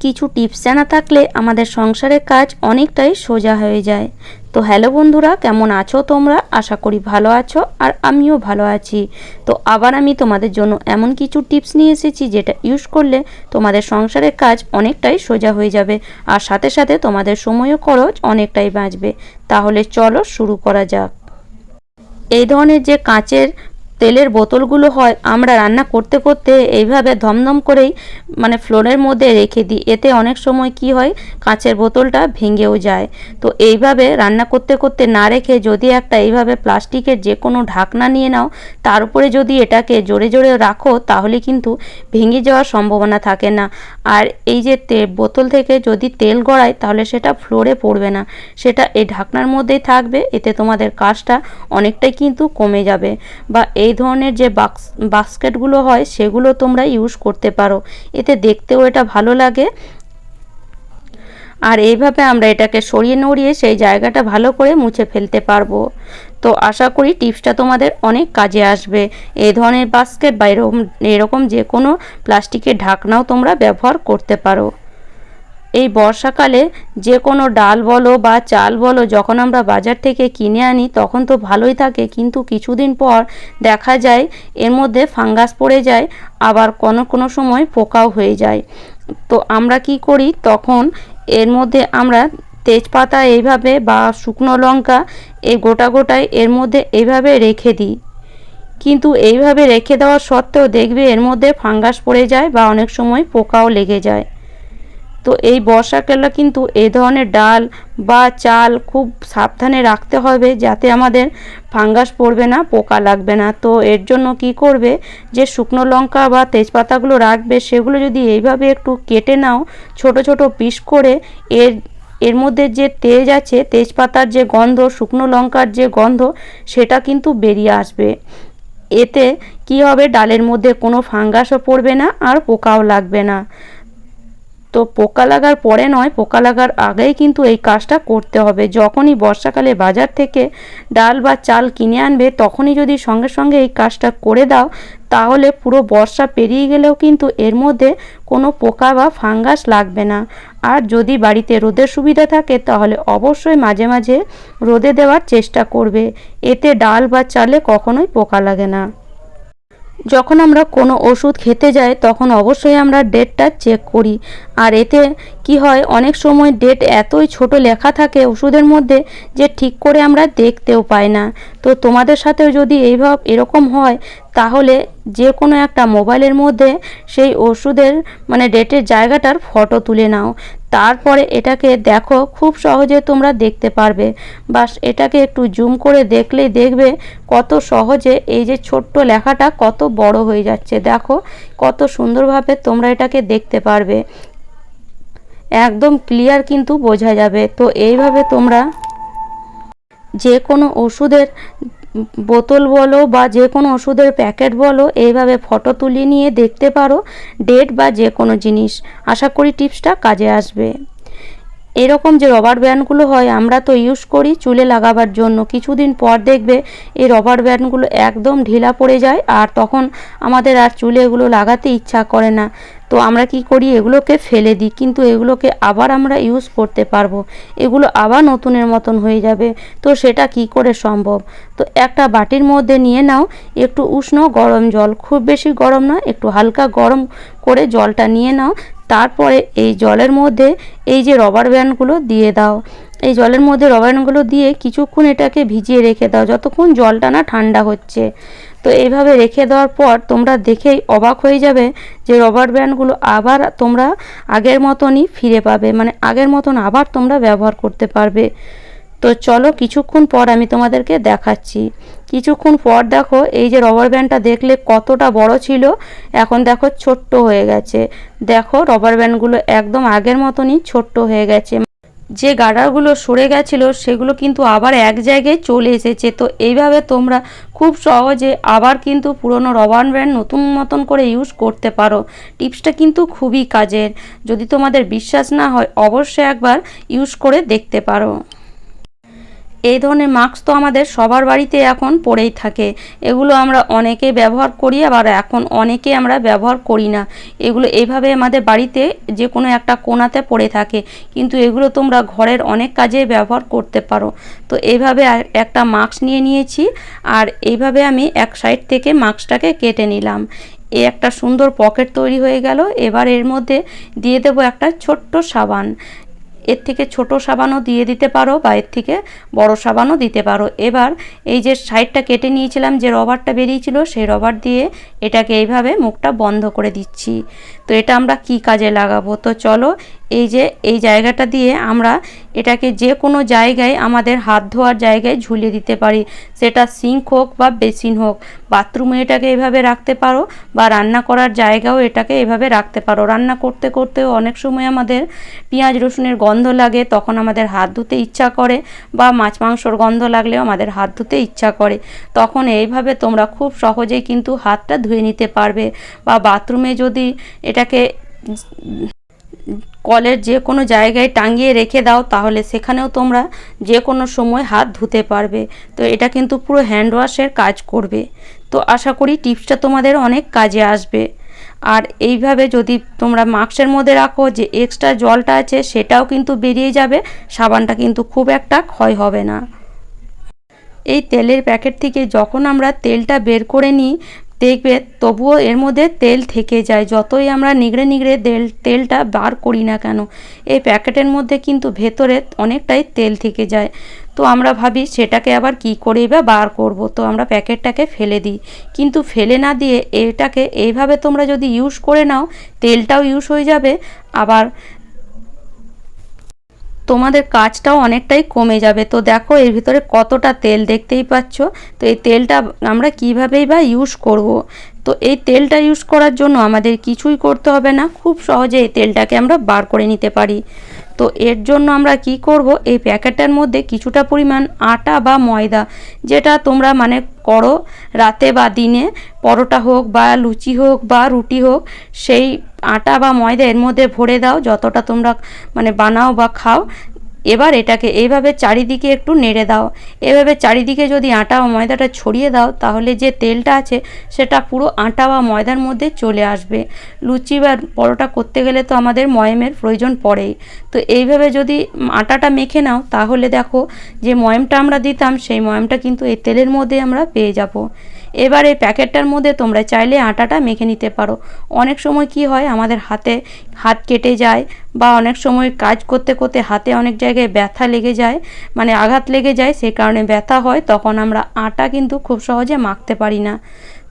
কিছু টিপস জানা থাকলে আমাদের সংসারের কাজ অনেকটাই সোজা হয়ে যায়। তো হ্যালো বন্ধুরা, কেমন আছো তোমরা? আশা করি ভালো আছো আর আমিও ভালো আছি। তো আবার আমি তোমাদের জন্য এমন কিছু টিপস নিয়ে এসেছি যেটা ইউজ করলে তোমাদের সংসারের কাজ অনেকটাই সোজা হয়ে যাবে আর সাথে সাথে তোমাদের সময়ও খরচ অনেকটাই বাঁচবে। তাহলে চলো শুরু করা যাক। এই ধরনের যে কাঁচের তেলের বোতলগুলো হয়, আমরা রান্না করতে করতে এইভাবে ধমধম করেই মানে ফ্লোরের মধ্যে রেখে দিই। এতে অনেক সময় কি হয়, কাঁচের বোতলটা ভেঙেও যায়। তো এইভাবে রান্না করতে করতে না রেখে যদি একটা এইভাবে প্লাস্টিকের যে কোনো ঢাকনা নিয়ে নাও, তার উপরে যদি এটাকে জোরে জোরে রাখো, তাহলে কিন্তু ভেঙে যাওয়ার সম্ভাবনা থাকে না। আর এই যে তে, বোতল থেকে যদি তেল গড়ায়, তাহলে সেটা ফ্লোরে পড়বে না। সেটা এই ঢাকনার মধ্যেই থাকবে, এতে তোমাদের কাজটা অনেকটাই কিন্তু কমে যাবে। বা এই এই ধরনের যে বাক্স, বাস্কেটগুলো হয়, সেগুলো তোমরা ইউজ করতে পারো। এতে দেখতেও এটা ভালো লাগে। আর এইভাবে আমরা এটাকে সরিয়ে নড়িয়ে সেই জায়গাটা ভালো করে মুছে ফেলতে পারব। তো আশা করি টিপসটা তোমাদের অনেক কাজে আসবে। এই ধরনের বাস্কেট বা এরকম এরকম যে কোনো প্লাস্টিকের ঢাকনাও তোমরা ব্যবহার করতে পারো। এই বর্ষাকালে যে কোনো ডাল বলো বা চাল বলো যখন আমরা বাজার থেকে কিনে আনি তখন তো ভালোই থাকে। কিন্তু কিছুদিন পর দেখা যায় এর মধ্যে ফাঙ্গাস পড়ে যায়, আবার কোনো কোনো সময় পোকাও হয়ে যায়। তো আমরা কি করি? তখন এর মধ্যে আমরা তেজপাতা এইভাবে বা শুকনো লঙ্কা এই গোটা গোটায় এর মধ্যে এইভাবে রেখে দিই। কিন্তু এইভাবে রেখে দেওয়া সত্ত্বেও দেখবে এর মধ্যে ফাঙ্গাস পড়ে যায় বা অনেক সময় পোকাও লেগে যায়। তো এই বর্ষাকালে কিন্তু এই ধরনের ডাল বা চাল খুব সাবধানে রাখতে হবে যাতে আমাদের ফাঙ্গাস পড়বে না, পোকা লাগবে না। তো এর জন্য কি করবে? যে শুকনো লঙ্কা বা তেজপাতাগুলো রাখবে, সেগুলো যদি এইভাবে একটু কেটে নাও, ছোট ছোট পিস করে, এর এর মধ্যে যে তেজ আছে, তেজপাতার যে গন্ধ, শুকনো লঙ্কার যে গন্ধ, সেটা কিন্তু বেরিয়ে আসবে। এতে কি হবে? ডালের মধ্যে কোনো ফাঙ্গাসও পড়বে না আর পোকাও লাগবে না। তো পোকা লাগার পরে নয়, পোকা লাগার আগেই কিন্তু এই কাজটা করতে হবে। যখনই বর্ষাকালে বাজার থেকে ডাল বা চাল কিনে আনবে, তখনই যদি সঙ্গে সঙ্গে এই কাজটা করে দাও, তাহলে পুরো বর্ষা পেরিয়ে গেলেও কিন্তু এর মধ্যে কোনো পোকা বা ফাঙ্গাস লাগবে না। আর যদি বাড়িতে রোদের সুবিধা থাকে, তাহলে অবশ্যই মাঝে মাঝে রোদে দেওয়ার চেষ্টা করবে। এতে ডাল বা চালে কখনোই পোকা লাগে না। যখন আমরা কোনো ওষুধ খেতে যাই, তখন অবশ্যই আমরা ডেটটা চেক করি। আর এতে কি হয়, অনেক সময় ডেট এতই ছোট লেখা থাকে ওষুধের মধ্যে যে ঠিক করে আমরা দেখতেও পাই না। তো তোমাদের সাথেও যদি এইভাবে এরকম হয়, তাহলে যে কোনো একটা মোবাইলের মধ্যে সেই ওষুধের মানে ডেটের জায়গাটার ফটো তুলে নাও। তারপরে এটাকে দেখো, খুব সহজে তোমরা দেখতে পারবে। বাস এটাকে একটু জুম করে দেখলেই দেখবে কত সহজে এই যে ছোট্ট লেখাটা কত বড় হয়ে যাচ্ছে। দেখো, কত সুন্দরভাবে তোমরা এটাকে দেখতে পারবে। একদম ক্লিয়ার কিন্তু বোঝা যাবে। তো এইভাবে তোমরা যে কোনো ওষুধের বোতল বলো বা যে কোনো ওষুধের প্যাকেট বলো, এইভাবে ফটো তুলে নিয়ে দেখতে পারো, ডেট বা যে কোনো জিনিস। আশা করি টিপসটা কাজে আসবে। এরকম যে রবার ব্যান্ডগুলো হয়, আমরা তো ইউজ করি চুলে লাগাবার জন্য। কিছুদিন পর দেখবে এই রবার ব্যান্ডগুলো একদম ঢিলা পড়ে যায় আর তখন আমাদের আর চুলে এগুলো লাগাতে ইচ্ছা করে না। তো আমরা কি করি, এগুলোকে ফেলে দিই, কিন্তু এগুলোকে আবার আমরা ইউজ করতে পারব। এগুলো আবার নতুনের মতন হয়ে যাবে। তো সেটা কি করে সম্ভব? তো একটা বাটির মধ্যে নিয়ে নাও, একটু উষ্ণ গরম জল। খুব বেশি গরম না, একটু হালকা গরম করে জলটা নিয়ে নাও। তারপরে এই জলের মধ্যে এই যে রবার ব্যান্ডগুলো দিয়ে দাও। এই জলের মধ্যে রবার ব্যান্ডগুলো দিয়ে কিছুক্ষণ এটাকে ভিজিয়ে রেখে দাও, যতক্ষণ জলটা না ঠান্ডা হচ্ছে। তো এইভাবে রেখে দেওয়ার পর তোমরা দেখেই অবাক হয়ে যাবে যে রবার ব্যান্ডগুলো আবার তোমরা আগের মতনই ফিরে পাবে মানে আগের মতন আবার তোমরা ব্যবহার করতে পারবে। তো চলো কিছুক্ষণ পর আমি তোমাদেরকে দেখাচ্ছি। কিছুক্ষণ পর দেখো এই যে রবার ব্যান্ডটা দেখলে কতটা বড় ছিল, এখন দেখো ছোট্ট হয়ে গেছে। দেখো রবার ব্যান্ডগুলো একদম আগের মতনই ছোট্ট হয়ে গেছে। যে গাডারগুলো সরে গেছিল সেগুলো কিন্তু আবার এক জায়গায় চলে এসেছে। তো এইভাবে তোমরা খুব সহজে আবার কিন্তু পুরনো রবার ব্যান্ড নতুন মতন করে ইউজ করতে পারো। টিপসটা কিন্তু খুবই কাজের। যদি তোমাদের বিশ্বাস না হয়, অবশ্যই একবার ইউজ করে দেখতে পারো। এই ধরনের মাস্ক তো আমাদের সবার বাড়িতে এখন পড়েই থাকে। এগুলো আমরা অনেকে ব্যবহার করি, আবার এখন অনেকে আমরা ব্যবহার করি না। এগুলো এইভাবে আমাদের বাড়িতে যে কোনো একটা কোনাতে পড়ে থাকে। কিন্তু এগুলো তোমরা ঘরের অনেক কাজে ব্যবহার করতে পারো। তো এইভাবে একটা মাস্ক নিয়ে নিয়েছি, আর এইভাবে আমি এক সাইড থেকে মাস্কটাকে কেটে নিলাম। এ একটা সুন্দর পকেট তৈরি হয়ে গেল। এবার এর মধ্যে দিয়ে দেবো একটা ছোট্ট সাবান। এর থেকে ছোট সাবানও দিয়ে দিতে পারো বা এর থেকে বড় সাবানও দিতে পারো। এবার এই যে সাইডটা কেটে নিয়েছিলাম, যে রবারটা বেরিয়েছিল, সেই রবার দিয়ে এটাকে এইভাবে মুখটা বন্ধ করে দিচ্ছি। তো এটা আমরা কি কাজে লাগাবো? তো চলো এই যে, এই জায়গাটা দিয়ে আমরা এটাকে যে কোনো জায়গায় আমাদের হাত ধোয়ার জায়গায় ঝুলিয়ে দিতে পারি। সেটা সিঙ্ক হোক বা বেসিন হোক বাথরুমে এটাকে এভাবে রাখতে পারো বা রান্না করার জায়গাও এটাকে এভাবে রাখতে পারো। রান্না করতে করতেও অনেক সময় আমাদের পেঁয়াজ, রসুনের গন্ধ লাগে, তখন আমাদের হাত ধুতে ইচ্ছা করে বা মাছ, মাংসর গন্ধ লাগলেও আমাদের হাত ধুতে ইচ্ছা করে। তখন এইভাবে তোমরা খুব সহজেই কিন্তু হাতটা ধুয়ে নিতে পারবে বা বাথরুমে যদি এটাকে কলের যে কোনো জায়গায় টাঙিয়ে রেখে দাও, তাহলে সেখানেও তোমরা যে কোনো সময় হাত ধুতে পারবে। তো এটা কিন্তু পুরো হ্যান্ড ওয়াশের কাজ করবে। তো আশা করি টিপসটা তোমাদের অনেক কাজে আসবে। আর এইভাবে যদি তোমরা মাস্কের মধ্যে রাখো, যে এক্সট্রা জলটা আছে সেটাও কিন্তু বেরিয়ে যাবে, সাবানটা কিন্তু খুব একটা ক্ষয় হবে না। এই তেলের প্যাকেট থেকে যখন আমরা তেলটা বের করে নিই দেখবে, তবুও এর মধ্যে তেল থেকে যায়। যতই আমরা নিগড়ে নিগড়ে তেল তেলটা বার করি না কেন, এই প্যাকেটের মধ্যে কিন্তু ভেতরে অনেকটাই তেল থেকে যায়। তো আমরা ভাবি, সেটাকে আবার কি করেই বা বার করব? তো আমরা প্যাকেটটাকে ফেলে দিই। কিন্তু ফেলে না দিয়ে এটাকে এইভাবে তোমরা যদি ইউজ করে নাও, তেলটাও ইউজ হয়ে যাবে। আবার তোমাদের কাজটাও অনেকটাই কমে যাবে। তো দেখো, এর ভিতরে কতটা তেল দেখতেই পাচ্ছ। তো এই তেলটা আমরা কীভাবেই বা ইউজ করব। তো এই তেলটা ইউজ করার জন্য আমাদের কিছুই করতে হবে না। খুব সহজে এই তেলটাকে আমরা বার করে নিতে পারি। তো এর জন্য আমরা কি করব? এই প্যাকেটের মধ্যে কিছুটা পরিমাণ আটা বা ময়দা, যেটা তোমরা মানে করো রাতে বা দিনে, পরোটা হোক বা লুচি হোক বা রুটি হোক, সেই আটা বা ময়দা এর মধ্যে ভরে দাও, যতটা তোমরা মানে বানাও বা খাও। এবার এটাকে এইভাবে চারিদিকে একটু নেড়ে দাও। এভাবে চারিদিকে যদি আটা বা ময়দাটা ছড়িয়ে দাও, তাহলে যে তেলটা আছে, সেটা পুরো আটা বা ময়দার মধ্যে চলে আসবে। লুচি বা পরোটা করতে গেলে তো আমাদের ময়মের প্রয়োজন পড়েই। তো এইভাবে যদি আটাটা মেখে নাও, তাহলে দেখো যে ময়মটা আমরা দিতাম, সেই ময়মটা কিন্তু এই তেলের মধ্যে আমরা পেয়ে যাব। এবার এই প্যাকেটটার মধ্যে তোমরা চাইলে আটাটা মেখে নিতে পারো। অনেক সময় কি হয়, আমাদের হাতে হাত কেটে যায় বা অনেক সময় কাজ করতে করতে হাতে অনেক জায়গায় ব্যথা লেগে যায় মানে আঘাত লেগে যায়, সেই কারণে ব্যথা হয়, তখন আমরা আটা কিন্তু খুব সহজে মাখতে পারি না।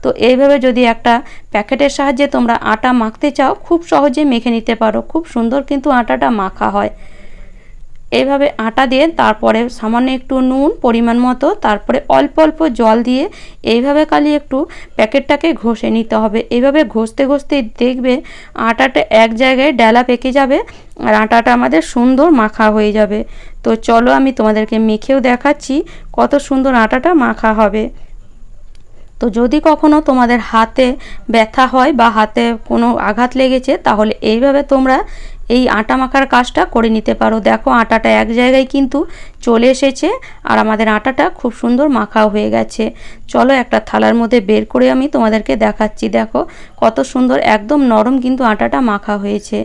তো এইভাবে যদি একটা প্যাকেটের সাহায্যে তোমরা আটা মাখতে চাও, খুব সহজে মেখে নিতে পারো। খুব সুন্দর কিন্তু আটাটা মাখা হয়। এইভাবে আটা দিয়ে তারপরে সামান্য একটু নুন পরিমাণ মতো, তারপরে অল্প অল্প জল দিয়ে এইভাবে খালি একটু প্যাকেটটাকে ঘষে নিতে হবে। এইভাবে ঘষতে ঘষতে দেখবে আটাটা এক জায়গায় ডেলা পেকে যাবে আর আটাটা আমাদের সুন্দর মাখা হয়ে যাবে। তো চলো আমি তোমাদেরকে মেখেও দেখাচ্ছি কত সুন্দর আটাটা মাখা হবে। তো যদি কখনো তোমাদের হাতে ব্যথা হয় বা হাতে কোনো আঘাত লেগেছে, তাহলে এইভাবে তোমরা এই আটা মাখার কাজটা করে নিতে পারো। দেখো আটাটা এক জায়গায় কিন্তু চলে এসেছে আর আমাদের আটাটা খুব সুন্দর মাখাও হয়ে গেছে। চলো একটা থালার মধ্যে বের করে আমি তোমাদেরকে দেখাচ্ছি। দেখো কত সুন্দর একদম নরম কিন্তু আটাটা মাখা হয়েছে।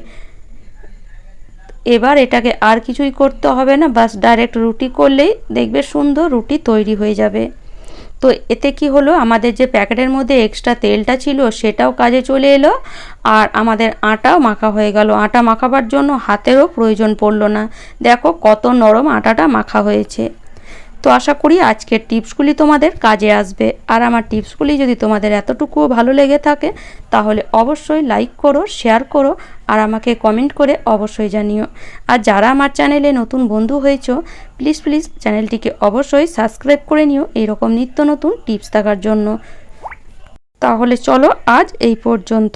এবার এটাকে আর কিছুই করতে হবে না, বাস ডাইরেক্ট রুটি করলেই দেখবে সুন্দর রুটি তৈরি হয়ে যাবে। তো এতে কি হলো? আমাদের যে প্যাকেটের মধ্যে এক্সট্রা তেলটা ছিল, সেটাও কাজে চলে এলো। আর আমাদের আটাও মাখা হয়ে গেল। আটা মাখাবার জন্য হাতেরও প্রয়োজন পড়ল না। দেখো কত নরম আটাটা মাখা হয়েছে। তো আশা করি আজকের টিপসগুলি তোমাদের কাজে আসবে। আর আমার টিপসগুলি যদি তোমাদের এতটুকুও ভালো লেগে থাকে, তাহলে অবশ্যই লাইক করো, শেয়ার করো, আর আমাকে কমেন্ট করে অবশ্যই জানিও। আর যারা আমার চ্যানেলে নতুন বন্ধু হয়েছ, প্লিজ প্লিজ চ্যানেলটিকে অবশ্যই সাবস্ক্রাইব করে নিও এইরকম নিত্য নতুন টিপস থাকার জন্য। তাহলে চলো আজ এই পর্যন্ত